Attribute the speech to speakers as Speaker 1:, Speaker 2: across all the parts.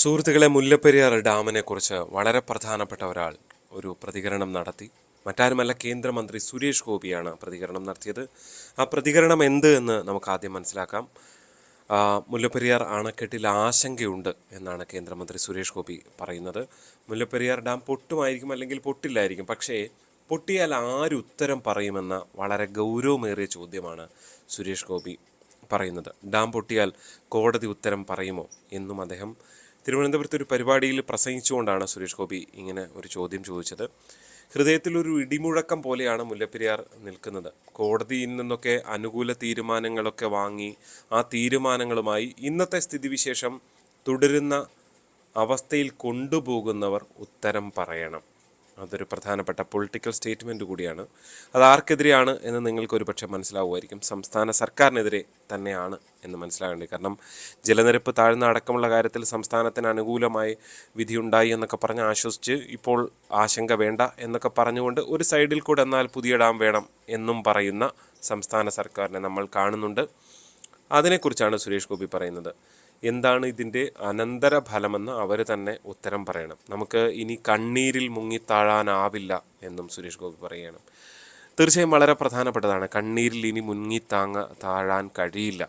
Speaker 1: സുഹൃത്തുക്കളെ മുല്ലപ്പെരിയാർ ഡാമിനെ കുറിച്ച് വളരെ പ്രധാനപ്പെട്ട ഒരാൾ ഒരു പ്രതികരണം നടത്തി. മറ്റാരുമല്ല കേന്ദ്രമന്ത്രി സുരേഷ് ഗോപിയാണ് പ്രതികരണം നടത്തിയത്. ആ പ്രതികരണം എന്ത് എന്ന് നമുക്ക് ആദ്യം മനസ്സിലാക്കാം. മുല്ലപ്പെരിയാർ അണക്കെട്ടിൽ ആശങ്കയുണ്ട് എന്നാണ് കേന്ദ്രമന്ത്രി സുരേഷ് ഗോപി പറയുന്നത്. മുല്ലപ്പെരിയാർ ഡാം പൊട്ടുമായിരിക്കും അല്ലെങ്കിൽ പൊട്ടില്ലായിരിക്കും. പക്ഷേ പൊട്ടിയാൽ ആരുത്തരം പറയുമെന്ന വളരെ ഗൗരവമേറിയ ചോദ്യമാണ് സുരേഷ് ഗോപി പറയുന്നത്. ഡാം പൊട്ടിയാൽ കോടതി ഉത്തരം പറയുമോ എന്നും അദ്ദേഹം തിരുവനന്തപുരത്ത് ഒരു പരിപാടിയിൽ പ്രസംഗിച്ചുകൊണ്ടാണ് സുരേഷ് ഗോപി ഇങ്ങനെ ഒരു ചോദ്യം ചോദിച്ചത്. ഹൃദയത്തിൽ ഒരു ഇടിമുഴക്കം പോലെയാണ് മുല്ലപ്പെരിയാർ നിൽക്കുന്നത്. കോടതിയിൽ നിന്നൊക്കെ അനുകൂല തീരുമാനങ്ങളൊക്കെ വാങ്ങി ആ തീരുമാനങ്ങളുമായി ഇന്നത്തെ സ്ഥിതിവിശേഷം തുടരുന്ന അവസ്ഥയിൽ കൊണ്ടുപോകുന്നവർ ഉത്തരം പറയണം. അതൊരു പ്രധാനപ്പെട്ട പൊളിറ്റിക്കൽ സ്റ്റേറ്റ്മെന്റ് കൂടിയാണ്. അത് ആർക്കെതിരെയാണ് എന്ന് നിങ്ങൾക്ക് ഒരുപക്ഷെ മനസ്സിലാവുമായിരിക്കും. സംസ്ഥാന സർക്കാരിനെതിരെ തന്നെയാണ് എന്ന് മനസ്സിലാകേണ്ടത്. കാരണം ജലനിരപ്പ് താഴ്ന്ന അടക്കമുള്ള കാര്യത്തിൽ സംസ്ഥാനത്തിന് അനുകൂലമായി വിധിയുണ്ടായി എന്നൊക്കെ പറഞ്ഞ് ആശ്വസിച്ച് ഇപ്പോൾ ആശങ്ക വേണ്ട എന്നൊക്കെ പറഞ്ഞുകൊണ്ട് ഒരു സൈഡിൽ കൂടെ എന്നാൽ പുതിയ ഡാം വേണം എന്നും പറയുന്ന സംസ്ഥാന സർക്കാരിനെ നമ്മൾ കാണുന്നുണ്ട്. അതിനെക്കുറിച്ചാണ് സുരേഷ് ഗോപി പറയുന്നത്. എന്താണ് ഇതിന്റെ അനന്തര ഫലമെന്ന് അവർ തന്നെ ഉത്തരം പറയണം. നമുക്ക് ഇനി കണ്ണീരിൽ മുങ്ങിത്താഴാനാവില്ല എന്നും സുരേഷ് ഗോപി പറയുകയാണ്. തീർച്ചയായും വളരെ പ്രധാനപ്പെട്ടതാണ്. കണ്ണീരിൽ ഇനി മുങ്ങി താങ്ങ താഴാൻ കഴിയില്ല.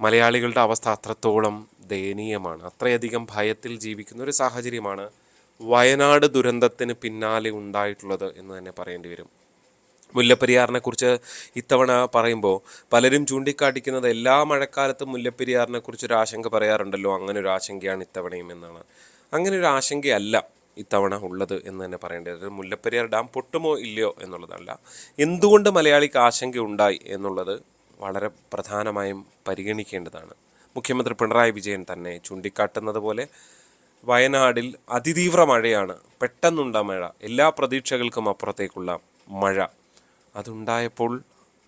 Speaker 1: മലയാളികളുടെ അവസ്ഥ അത്രത്തോളം ദയനീയമാണ്. അത്രയധികം ഭയത്തിൽ ജീവിക്കുന്ന ഒരു സാഹചര്യമാണ് വയനാട് ദുരന്തത്തിന് പിന്നാലെ ഉണ്ടായിട്ടുള്ളത് എന്ന് തന്നെ പറയേണ്ടി വരും. മുല്ലപ്പെരിയാറിനെ കുറിച്ച് ഇത്തവണ പറയുമ്പോൾ പലരും ചൂണ്ടിക്കാട്ടിക്കുന്നത് എല്ലാ മഴക്കാലത്തും മുല്ലപ്പെരിയാറിനെ കുറിച്ച് ഒരു ആശങ്ക പറയാറുണ്ടല്ലോ. അങ്ങനെ ഒരു ആശങ്കയാണ് ഇത്തവണയും എന്നാണ്. അങ്ങനെ ഒരു ആശങ്കയല്ല ഇത്തവണ ഉള്ളത് എന്ന് തന്നെ പറയേണ്ടത് മുല്ലപ്പെരിയാർ ഡാം പൊട്ടുമോ ഇല്ലയോ എന്നുള്ളതല്ല. എന്തുകൊണ്ട് മലയാളിക്ക് ആശങ്ക ഉണ്ടായി എന്നുള്ളത് വളരെ പ്രധാനമായും പരിഗണിക്കേണ്ടതാണ്. മുഖ്യമന്ത്രി പിണറായി വിജയൻ തന്നെ ചൂണ്ടിക്കാട്ടുന്നത് പോലെ വയനാടിൽ അതിതീവ്ര മഴയാണ്. പെട്ടെന്നുണ്ട മഴ. എല്ലാ പ്രതീക്ഷകൾക്കും അപ്പുറത്തേക്കുള്ള മഴ. അതുണ്ടായപ്പോൾ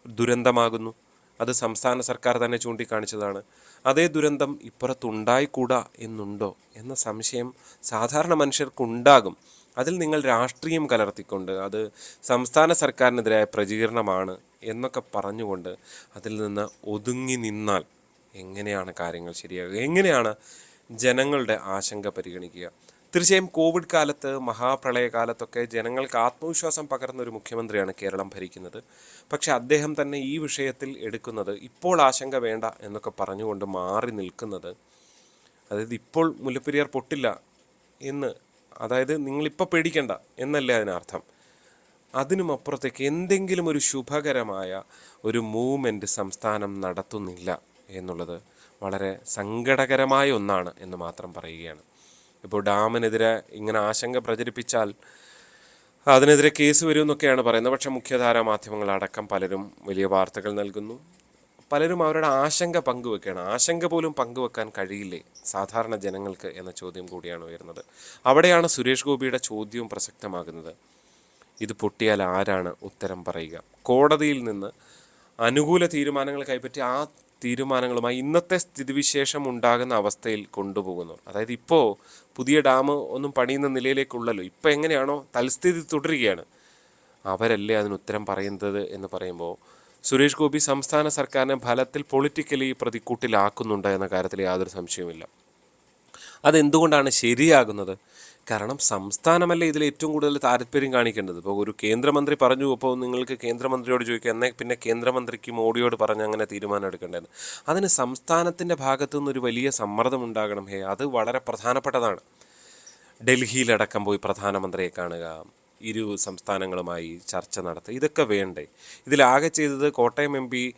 Speaker 1: ദുരന്തമാകുന്നു. അത് സംസ്ഥാന സർക്കാർ തന്നെ ചൂണ്ടിക്കാണിച്ചതാണ്. അതേ ദുരന്തം ഇപ്പുറത്തുണ്ടായിക്കൂടാ എന്നുണ്ടോ എന്ന സംശയം സാധാരണ മനുഷ്യർക്കുണ്ടാകും. അതിൽ നിങ്ങൾ രാഷ്ട്രീയം കലർത്തിക്കൊണ്ട് അത് സംസ്ഥാന സർക്കാരിനെതിരായ പ്രചീരണമാണ് എന്നൊക്കെ പറഞ്ഞുകൊണ്ട് അതിൽ നിന്ന് ഒതുങ്ങി നിന്നാൽ എങ്ങനെയാണ് കാര്യങ്ങൾ ശരിയാകുക? എങ്ങനെയാണ് ജനങ്ങളുടെ ആശങ്ക പരിഗണിക്കുക. തീർച്ചയായും കോവിഡ് കാലത്ത് മഹാപ്രളയകാലത്തൊക്കെ ജനങ്ങൾക്ക് ആത്മവിശ്വാസം പകർന്ന ഒരു മുഖ്യമന്ത്രിയാണ് കേരളം ഭരിക്കുന്നത്. പക്ഷേ അദ്ദേഹം തന്നെ ഈ വിഷയത്തിൽ എടുക്കുന്നത് ഇപ്പോൾ ആശങ്ക വേണ്ട എന്നൊക്കെ പറഞ്ഞുകൊണ്ട് മാറി നിൽക്കുന്നത്. അതായത് ഇപ്പോൾ മുല്ലപ്പെരിയാർ പൊട്ടില്ല എന്ന് അതായത് നിങ്ങളിപ്പോൾ പേടിക്കണ്ട എന്നല്ലേ അതിനർത്ഥം. അതിനും അപ്പുറത്തേക്ക് എന്തെങ്കിലും ഒരു ശുഭകരമായ ഒരു മൂവ്മെന്റ് സംസ്ഥാനം നടത്തുന്നില്ല എന്നുള്ളത് വളരെ സങ്കടകരമായ ഒന്നാണ് എന്ന് മാത്രം പറയുകയാണ്. ഇപ്പോൾ ഡാമിനെതിരെ ഇങ്ങനെ ആശങ്ക പ്രചരിപ്പിച്ചാൽ അതിനെതിരെ കേസ് വരുമെന്നൊക്കെയാണ് പറയുന്നത്. പക്ഷേ മുഖ്യധാര മാധ്യമങ്ങളടക്കം പലരും വലിയ വാർത്തകൾ നൽകുന്നു. പലരും അവരുടെ ആശങ്ക പങ്കുവെക്കുകയാണ്. ആശങ്ക പോലും പങ്കുവെക്കാൻ കഴിയില്ലേ സാധാരണ ജനങ്ങൾക്ക് എന്ന ചോദ്യം കൂടിയാണ് ഉയരുന്നത്. അവിടെയാണ് സുരേഷ് ഗോപിയുടെ ചോദ്യവും പ്രസക്തമാകുന്നത്. ഇത് പൊട്ടിയാൽ ആരാണ് ഉത്തരം പറയുക? കോടതിയിൽ നിന്ന് അനുകൂല തീരുമാനങ്ങൾ കൈപ്പറ്റി ആ തീരുമാനങ്ങളുമായി ഇന്നത്തെ സ്ഥിതിവിശേഷം ഉണ്ടാകുന്ന അവസ്ഥയിൽ കൊണ്ടുപോകുന്നു. അതായത് ഇപ്പോൾ പുതിയ ഡാം ഒന്നും പണിയുന്ന നിലയിലേക്കുള്ളല്ലോ. ഇപ്പോൾ എങ്ങനെയാണോ തൽസ്ഥിതി തുടരുകയാണ്. അവരല്ലേ അതിന് ഉത്തരം പറയുന്നത് എന്ന് പറയുമ്പോൾ സുരേഷ് ഗോപി സംസ്ഥാന സർക്കാരിനെ ഫലത്തിൽ പൊളിറ്റിക്കലി പ്രതിക്കൂട്ടിലാക്കുന്നുണ്ട് എന്ന കാര്യത്തിൽ യാതൊരു സംശയവുമില്ല. അതെന്തുകൊണ്ടാണ് ശരിയാകുന്നത്? കാരണം സംസ്ഥാനമല്ലേ ഇതിൽ ഏറ്റവും കൂടുതൽ താല്പര്യം കാണിക്കേണ്ടത്. ഇപ്പോൾ ഒരു കേന്ദ്രമന്ത്രി പറഞ്ഞു അപ്പോൾ നിങ്ങൾക്ക് കേന്ദ്രമന്ത്രിയോട് ചോദിക്കുക എന്നാൽ പിന്നെ കേന്ദ്രമന്ത്രിക്ക് മോഡിയോട് പറഞ്ഞ് അങ്ങനെ തീരുമാനം എടുക്കേണ്ടത് അതിന് സംസ്ഥാനത്തിന്റെ ഭാഗത്തു നിന്നൊരു വലിയ സമ്മർദ്ദം ഉണ്ടാകണം. ഹേ അത് വളരെ പ്രധാനപ്പെട്ടതാണ്. ഡൽഹിയിലടക്കം പോയി പ്രധാനമന്ത്രിയെ കാണുക. ഇരു സംസ്ഥാനങ്ങളുമായി ചർച്ച നടത്തുക ഇതൊക്കെ വേണ്ടേ? ഇതിലാകെ ചെയ്തത് കോട്ടയം എം പി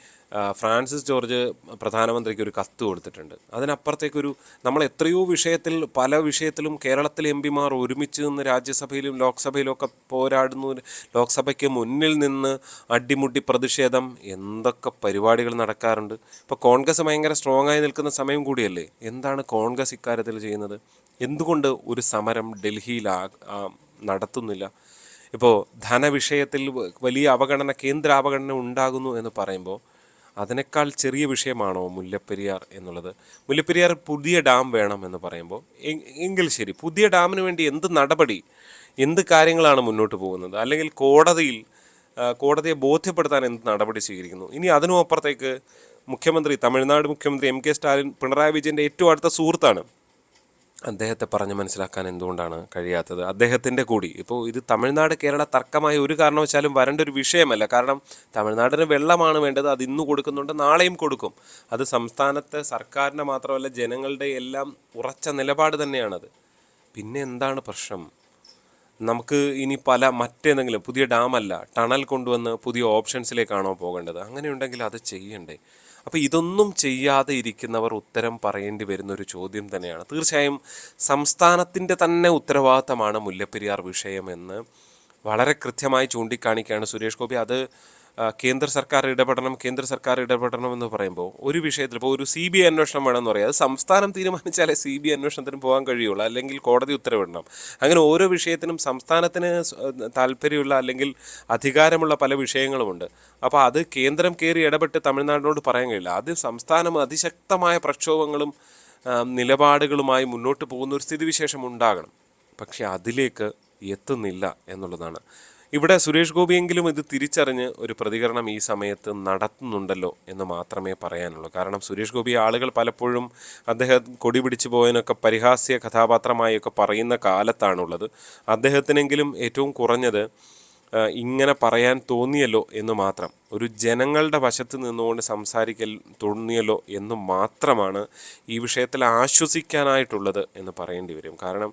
Speaker 1: ഫ്രാൻസിസ് ജോർജ് പ്രധാനമന്ത്രിക്ക് ഒരു കത്ത് കൊടുത്തിട്ടുണ്ട്. അതിനപ്പുറത്തേക്കൊരു നമ്മൾ എത്രയോ വിഷയത്തിൽ പല വിഷയത്തിലും കേരളത്തിലെ എം പിമാർ ഒരുമിച്ച് നിന്ന് രാജ്യസഭയിലും ലോക്സഭയിലും ഒക്കെ പോരാടുന്നു. ലോക്സഭയ്ക്ക് മുന്നിൽ നിന്ന് അടിമുടി പ്രതിഷേധം എന്തൊക്കെ പരിപാടികൾ നടക്കാറുണ്ട്. ഇപ്പോൾ കോൺഗ്രസ് ഭയങ്കര സ്ട്രോങ് ആയി നിൽക്കുന്ന സമയം കൂടിയല്ലേ? എന്താണ് കോൺഗ്രസ് ഇക്കാര്യത്തിൽ ചെയ്യുന്നത്? എന്തുകൊണ്ട് ഒരു സമരം ഡൽഹിയിൽ നടത്തുന്നില്ല. ഇപ്പോൾ ധനവിഷയത്തിൽ വലിയ അവഗണന കേന്ദ്ര അവഗണന ഉണ്ടാകുന്നു എന്ന് പറയുമ്പോൾ അതിനേക്കാൾ ചെറിയ വിഷയമാണോ മുല്ലപ്പെരിയാർ എന്നുള്ളത്? മുല്ലപ്പെരിയാർ പുതിയ ഡാം വേണം എന്ന് പറയുമ്പോൾ എങ്കിൽ ശരി പുതിയ ഡാമിന് വേണ്ടി എന്ത് നടപടി എന്ത് കാര്യങ്ങളാണ് മുന്നോട്ട് പോകുന്നത്? അല്ലെങ്കിൽ കോടതിയിൽ കോടതിയെ ബോധ്യപ്പെടുത്താൻ എന്ത് നടപടി സ്വീകരിക്കുന്നു? ഇനി അതിനും അപ്പുറത്തേക്ക് മുഖ്യമന്ത്രി തമിഴ്നാട് മുഖ്യമന്ത്രി എം കെ സ്റ്റാലിൻ പിണറായി വിജയന്റെ ഏറ്റവും അടുത്ത സുഹൃത്താണ്. അദ്ദേഹത്തെ പറഞ്ഞ് മനസ്സിലാക്കാൻ എന്തുകൊണ്ടാണ് കഴിയാത്തത്? അദ്ദേഹത്തിന്റെ കൂടി. ഇപ്പോൾ ഇത് തമിഴ്നാട് കേരള തർക്കമായി ഒരു കാരണവശാലും വരേണ്ട ഒരു വിഷയമല്ല. കാരണം തമിഴ്നാടിന് വെള്ളമാണ് വേണ്ടത് അത് ഇന്ന് കൊടുക്കുന്നുണ്ട് നാളെയും കൊടുക്കും. അത് സംസ്ഥാനത്തെ സർക്കാരിന്റെ മാത്രമല്ല ജനങ്ങളുടെ എല്ലാം ഉറച്ച നിലപാട് തന്നെയാണത്. പിന്നെ എന്താണ് പ്രശ്നം? നമുക്ക് ഇനി പല മറ്റേതെങ്കിലും പുതിയ ഡാമല്ല ടണൽ കൊണ്ടുവന്ന് പുതിയ ഓപ്ഷൻസിലേക്കാണോ പോകേണ്ടത്? അങ്ങനെയുണ്ടെങ്കിൽ അത് ചെയ്യണ്ടേ? അപ്പോൾ ഇതൊന്നും ചെയ്യാതെ ഇരിക്കുന്നവർ ഉത്തരം പറയേണ്ടി വരുന്ന ഒരു ചോദ്യം തന്നെയാണ്. തീർച്ചയായും സംസ്ഥാനത്തിന്റെ തന്നെ ഉത്തരവാദിത്തമാണ് മുല്ലപ്പെരിയാർ വിഷയമെന്ന് വളരെ കൃത്യമായി ചൂണ്ടിക്കാണിക്കുകയാണ് സുരേഷ് ഗോപി. അത് കേന്ദ്ര സർക്കാർ ഇടപെടണം കേന്ദ്ര സർക്കാർ ഇടപെടണം എന്ന് പറയുമ്പോൾ ഒരു വിഷയത്തിൽ ഇപ്പോൾ ഒരു സി ബി ഐ അന്വേഷണം വേണമെന്ന് പറയാം. അത് സംസ്ഥാനം തീരുമാനിച്ചാലേ സി ബി ഐ അന്വേഷണത്തിന് പോകാൻ കഴിയുള്ളൂ അല്ലെങ്കിൽ കോടതി ഉത്തരവിടണം. അങ്ങനെ ഓരോ വിഷയത്തിനും സംസ്ഥാനത്തിന് താല്പര്യമുള്ള അല്ലെങ്കിൽ അധികാരമുള്ള പല വിഷയങ്ങളുമുണ്ട്. അപ്പോൾ അത് കേന്ദ്രം കയറി ഇടപെട്ട് തമിഴ്നാടിനോട് പറയാൻ കഴിയില്ല. അത് സംസ്ഥാനം അതിശക്തമായ പ്രക്ഷോഭങ്ങളും നിലപാടുകളുമായി മുന്നോട്ട് പോകുന്ന ഒരു സ്ഥിതിവിശേഷം ഉണ്ടാകണം. പക്ഷേ അതിലേക്ക് എത്തുന്നില്ല എന്നുള്ളതാണ് ഇവിടെ സുരേഷ് ഗോപിയെങ്കിലും ഇത് തിരിച്ചറിഞ്ഞ് ഒരു പ്രതികരണം ഈ സമയത്ത് നടത്തുന്നുണ്ടല്ലോ എന്ന് മാത്രമേ പറയാനുള്ളൂ. കാരണം സുരേഷ് ഗോപി ആളുകൾ പലപ്പോഴും അദ്ദേഹം കൊടി പിടിച്ചു പോയതിനൊക്കെ പരിഹാസ്യ കഥാപാത്രമായൊക്കെ പറയുന്ന കാലത്താണുള്ളത്. അദ്ദേഹത്തിനെങ്കിലും ഏറ്റവും കുറഞ്ഞത് ഇങ്ങനെ പറയാൻ തോന്നിയല്ലോ എന്ന് മാത്രം. ഒരു ജനങ്ങളുടെ വശത്ത് നിന്നുകൊണ്ട് സംസാരിക്കൽ തോന്നിയല്ലോ എന്ന് മാത്രമാണ് ഈ വിഷയത്തിൽ ആശ്വസിക്കാനായിട്ടുള്ളത് എന്ന് പറയേണ്ടി വരും. കാരണം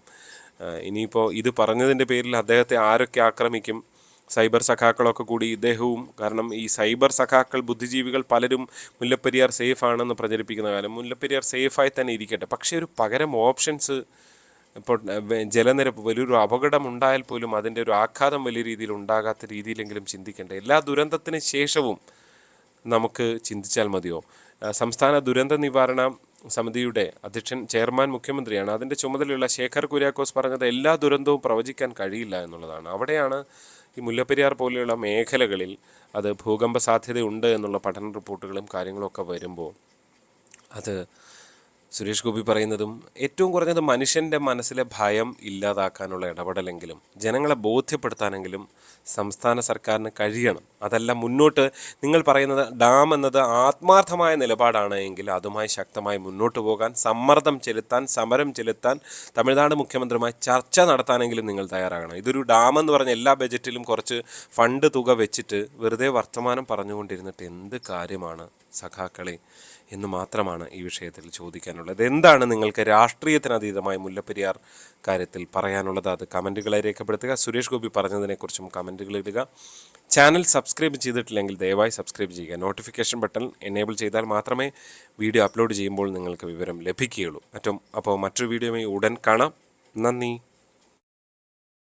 Speaker 1: ഇനിയിപ്പോൾ ഇത് പറഞ്ഞതിന്റെ പേരിൽ അദ്ദേഹത്തെ ആരൊക്കെ ആക്രമിക്കും? സൈബർ സഖാക്കളൊക്കെ കൂടി ഇദ്ദേഹവും കാരണം ഈ സൈബർ സഖാക്കൾ ബുദ്ധിജീവികൾ പലരും മുല്ലപ്പെരിയാർ സേഫ് ആണെന്ന് പ്രചരിപ്പിക്കുന്ന കാലം. മുല്ലപ്പെരിയാർ സേഫായി തന്നെ ഇരിക്കട്ടെ. പക്ഷേ ഒരു പകരം ഓപ്ഷൻസ് ഇപ്പോൾ ജലനിരപ്പ് വലിയൊരു അപകടം ഉണ്ടായാൽ പോലും അതിന്റെ ഒരു ആഘാതം വലിയ രീതിയിൽ ഉണ്ടാകാത്ത രീതിയിലെങ്കിലും ചിന്തിക്കേണ്ട? എല്ലാ ദുരന്തത്തിന് ശേഷവും നമുക്ക് ചിന്തിച്ചാൽ മതിയോ? സംസ്ഥാന ദുരന്ത നിവാരണ സമിതിയുടെ അധ്യക്ഷൻ ചെയർമാൻ മുഖ്യമന്ത്രിയാണ്. അതിന്റെ ചുമതലയുള്ള ശേഖർ കുര്യാക്കോസ് പറഞ്ഞത് എല്ലാ ദുരന്തവും പ്രവചിക്കാൻ കഴിയില്ല എന്നുള്ളതാണ്. അവിടെയാണ് ഈ മുല്ലപ്പെരിയാർ പോലെയുള്ള മേഖലകളിൽ അത് ഭൂകമ്പ സാധ്യതയുണ്ട് എന്നുള്ള പഠന റിപ്പോർട്ടുകളും കാര്യങ്ങളൊക്കെ വരുമ്പോൾ അത് സുരേഷ് ഗോപി പറയുന്നതും ഏറ്റവും കുറഞ്ഞത് മനുഷ്യന്റെ മനസ്സിലെ ഭയം ഇല്ലാതാക്കാനുള്ള ഇടപെടലെങ്കിലും ജനങ്ങളെ ബോധ്യപ്പെടുത്താനെങ്കിലും സംസ്ഥാന സർക്കാരിന് കഴിയണം. അതല്ല മുന്നോട്ട് നിങ്ങൾ പറയുന്നത് ഡാം എന്നത് ആത്മാർത്ഥമായ നിലപാടാണ് എങ്കിൽ അതുമായി ശക്തമായി മുന്നോട്ട് പോകാൻ സമ്മർദ്ദം ചെലുത്താൻ സമരം ചെലുത്താൻ തമിഴ്നാട് മുഖ്യമന്ത്രിയുമായി ചർച്ച നടത്താനെങ്കിലും നിങ്ങൾ തയ്യാറാകണം. ഇതൊരു ഡാം എന്ന് പറഞ്ഞ എല്ലാ ബജറ്റിലും കുറച്ച് ഫണ്ട് തുക വെച്ചിട്ട് വെറുതെ വർത്തമാനം പറഞ്ഞുകൊണ്ടിരുന്നിട്ട് എന്ത് കാര്യമാണ് സഖാക്കളെ എന്ന് മാത്രമാണ് ഈ വിഷയത്തിൽ ചോദിക്കാനുള്ളത് എന്താണ് നിങ്ങൾക്ക് രാഷ്ട്രീയത്തിനതീതമായി മുല്ലപ്പെരിയാർ കാര്യത്തിൽ പറയാനുള്ളത്? അത് കമന്റുകളെ രേഖപ്പെടുത്തുക. സുരേഷ് ഗോപി പറഞ്ഞതിനെക്കുറിച്ചും കമന്റുകൾ ഇടുക. ചാനൽ സബ്സ്ക്രൈബ് ചെയ്തിട്ടില്ലെങ്കിൽ ദയവായി സബ്സ്ക്രൈബ് ചെയ്യുക. നോട്ടിഫിക്കേഷൻ ബട്ടൺ എനേബിൾ ചെയ്താൽ മാത്രമേ വീഡിയോ അപ്ലോഡ് ചെയ്യുമ്പോൾ നിങ്ങൾക്ക് വിവരം ലഭിക്കുകയുള്ളൂ. മറ്റും അപ്പോൾ മറ്റൊരു വീഡിയോയുമായി ഉടൻ കാണാം. നന്ദി.